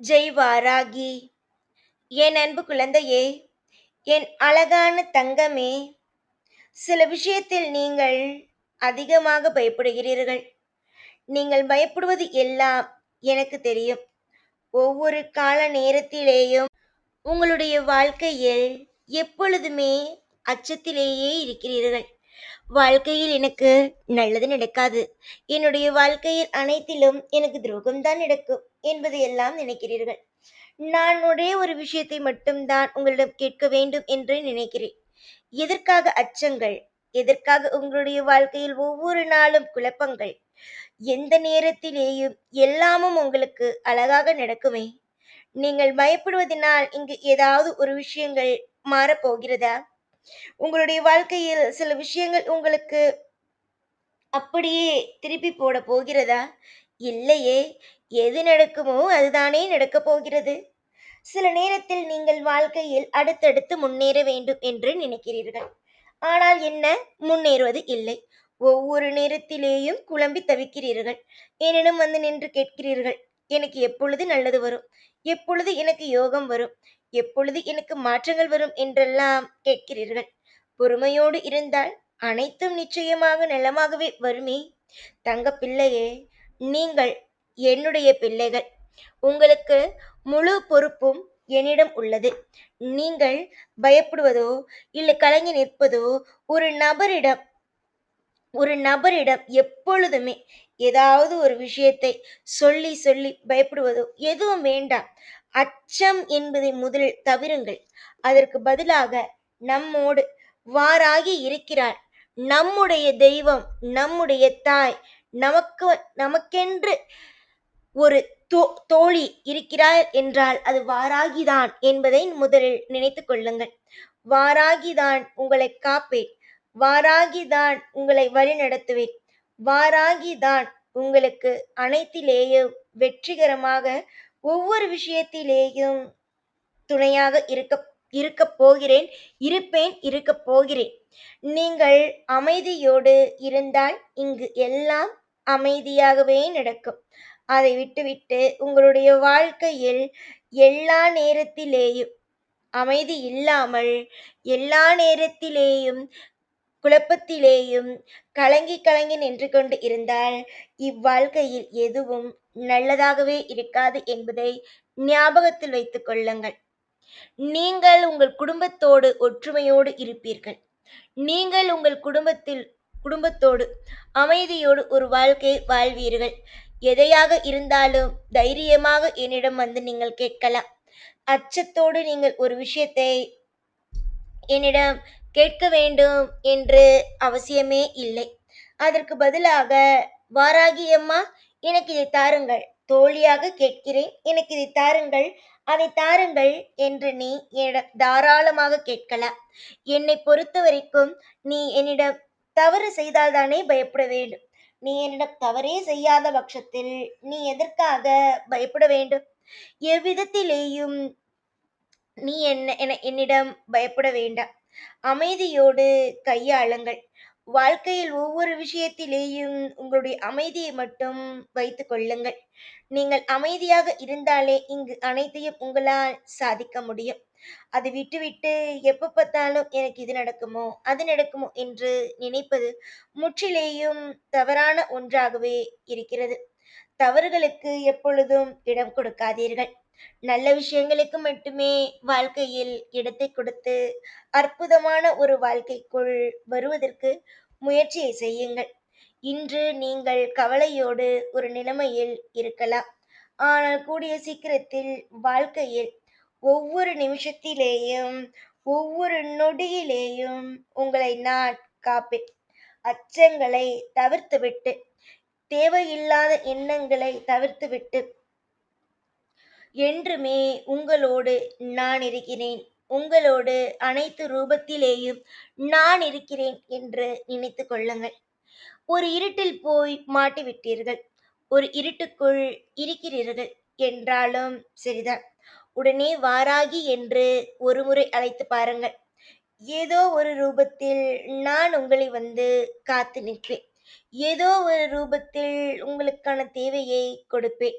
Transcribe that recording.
ஜெய் வாராகி என் அன்பு குழந்தையே என் அழகான தங்கமே சில விஷயத்தில் நீங்கள் அதிகமாக பயப்படுகிறீர்கள். நீங்கள் பயப்படுவது எல்லாம் எனக்கு தெரியும். ஒவ்வொரு கால நேரத்திலேயும் உங்களுடைய வாழ்க்கையில் எப்பொழுதுமே அச்சத்திலேயே இருக்கிறீர்கள். வாழ்க்கையில் எனக்கு நல்லது நடக்காது. என்னுடைய வாழ்க்கையில் அனைத்திலும் எனக்கு துரோகம்தான் நடக்கும் என்பதை எல்லாம் நினைக்கிறீர்கள். நான் ஒரே ஒரு விஷயத்தை மட்டும்தான் உங்களிடம் கேட்க வேண்டும் என்று நினைக்கிறேன். எதற்காக அச்சங்கள் எதற்காக உங்களுடைய வாழ்க்கையில் ஒவ்வொரு நாளும் குழப்பங்கள் எந்த நேரத்திலேயும் எல்லாமும் உங்களுக்கு அழகாக நடக்குமே? நீங்கள் பயப்படுவதனால் இங்கு ஏதாவது ஒரு விஷயங்கள் மாறப்போகிறதா? உங்களுடைய வாழ்க்கையில் சில விஷயங்கள் உங்களுக்கு அப்படியே திருப்பி போட போகிறதா? இல்லையே. எது நடக்குமோ அதுதானே நடக்கப் போகிறது. சில நேரத்தில் நீங்கள் வாழ்க்கையில் அடுத்தடுத்து முன்னேற வேண்டும் என்று நினைக்கிறீர்கள். ஆனால் என்ன? முன்னேறுவது இல்லை. ஒவ்வொரு நேரத்திலேயும் குழம்பி தவிக்கிறீர்கள். என்னிடம் வந்து நின்று கேட்கிறீர்கள். எனக்கு எப்பொழுது நல்லது வரும்? எப்பொழுது எனக்கு யோகம் வரும்? எப்பொழுது எனக்கு மாற்றங்கள் வரும்? என்றெல்லாம் கேட்கிறீர்கள். பொறுமையோடு இருந்தால் அனைத்தும் நிச்சயமாக நலமாகவே வருமே. தங்க பிள்ளையே நீங்கள் என்னுடைய பிள்ளைகள். உங்களுக்கு முழு பொறுப்பும் என்னிடம் உள்ளது. நீங்கள் பயப்படுவதோ இல்லை கலங்கி நிற்பதோ ஒரு நபரிடம் ஒரு நபரிடம் எப்பொழுதுமே ஏதாவது ஒரு விஷயத்தை சொல்லி சொல்லி பயப்படுவதோ எதுவும் வேண்டாம். அச்சம் என்பதை முதலில் தவிருங்கள். அதற்கு பதிலாக நம்மோடு வாராகி இருக்கிறார். நம்முடைய தெய்வம் நம்முடைய தாய் நமக்கு நமக்கென்று ஒரு தோ தோழி இருக்கிறார் என்றால் அது வாராகிதான் என்பதை முதலில் நினைத்து கொள்ளுங்கள். வாராகிதான் உங்களை காப்பேன். வாராகிதான் உங்களை வழி நடத்துவேன் வாராகிதான். உங்களுக்கு அனைத்திலேயும் வெற்றிகரமாக ஒவ்வொரு விஷயத்திலேயும் துணையாக இருக்க இருக்க போகிறேன் இருப்பேன் இருக்க போகிறேன். நீங்கள் அமைதியோடு இருந்தால் இங்கு எல்லாம் அமைதியாகவே நடக்கும். அதை விட்டுவிட்டு உங்களுடைய வாழ்க்கையில் எல்லா நேரத்திலேயும் அமைதி இல்லாமல் எல்லா நேரத்திலேயும் குழப்பத்திலேயும் கலங்கி கலங்கி நின்று கொண்டு இருந்தால் இவ்வாழ்க்கையில் எதுவும் நல்லதாகவே இருக்காது என்பதை ஞாபகத்தில் வைத்துக் கொள்ளுங்கள். நீங்கள் உங்கள் குடும்பத்தோடு ஒற்றுமையோடு இருப்பீர்கள். நீங்கள் உங்கள் குடும்பத்தில் குடும்பத்தோடு அமைதியோடு ஒரு வாழ்க்கை வாழ்வீர்கள். எதையாக இருந்தாலும் தைரியமாக என்னிடம் வந்து நீங்கள் கேட்கலாம். அச்சத்தோடு நீங்கள் ஒரு விஷயத்தை என்னிடம் கேட்க வேண்டும் என்று அவசியமே இல்லை. அதற்கு பதிலாக வாராகி அம்மா எனக்கு இதை தாருங்கள். தோழியாக கேட்கிறேன். எனக்கு இதை தாருங்கள். அதை தாருங்கள் என்று நீ என்னிடம் தாராளமாக கேட்கலாம். என்னை பொறுத்த வரைக்கும் நீ என்னிடம் தவறு செய்தால்தானே பயப்பட வேண்டும். நீ என்னிடம் தவறே செய்யாத பட்சத்தில் நீ எதற்காக பயப்பட வேண்டும்? எவ்விதத்திலேயும் நீ என்ன என- என்னிடம் பயப்பட வேண்டாம். அமைதியோடு கையாளுங்கள். வாழ்க்கையில் ஒவ்வொரு விஷயத்திலேயும் உங்களுடைய அமைதியை மட்டும் வைத்துக் கொள்ளுங்கள். நீங்கள் அமைதியாக இருந்தாலே இங்கு அனைத்தையும் உங்களால் சாதிக்க முடியும். அது விட்டுவிட்டு எப்போ பார்த்தாலும் எனக்கு இது நடக்குமோ அது நடக்குமோ என்று நினைப்பது முற்றிலேயும் தவறான ஒன்றாகவே இருக்கிறது. தவறுகளுக்கு எப்பொழுதும் இடம் கொடுக்காதீர்கள். நல்ல விஷயங்களுக்கு மட்டுமே வாழ்க்கையில் இடத்தை கொடுத்து அற்புதமான ஒரு வாழ்க்கைக்குள் வருவதற்கு முயற்சியை செய்யுங்கள். இன்று நீங்கள் கவலையோடு ஒரு நிலைமையில் இருக்கலாம். ஆனால் கூடிய சீக்கிரத்தில் வாழ்க்கையில் ஒவ்வொரு நிமிஷத்திலேயும் ஒவ்வொரு நொடியிலேயும் உங்களை நான் காப்பேன். அச்சங்களை தவிர்த்துவிட்டு தேவையில்லாத எண்ணங்களை தவிர்த்துவிட்டு என்றுமே உங்களோடு நான் இருக்கிறேன். உங்களோடு அனைத்து ரூபத்திலேயும் நான் இருக்கிறேன் என்று நினைத்து கொள்ளுங்கள். ஒரு இருட்டில் போய் மாட்டிவிட்டீர்கள் ஒரு இருட்டுக்குள் இருக்கிறீர்கள் என்றாலும் சரிதான். உடனே வாராகி என்று ஒருமுறை அழைத்து பாருங்கள். ஏதோ ஒரு ரூபத்தில் நான் உங்களை வந்து காத்து நிற்பேன். ஏதோ ஒரு ரூபத்தில் உங்களுக்கான தேவையை கொடுப்பேன்.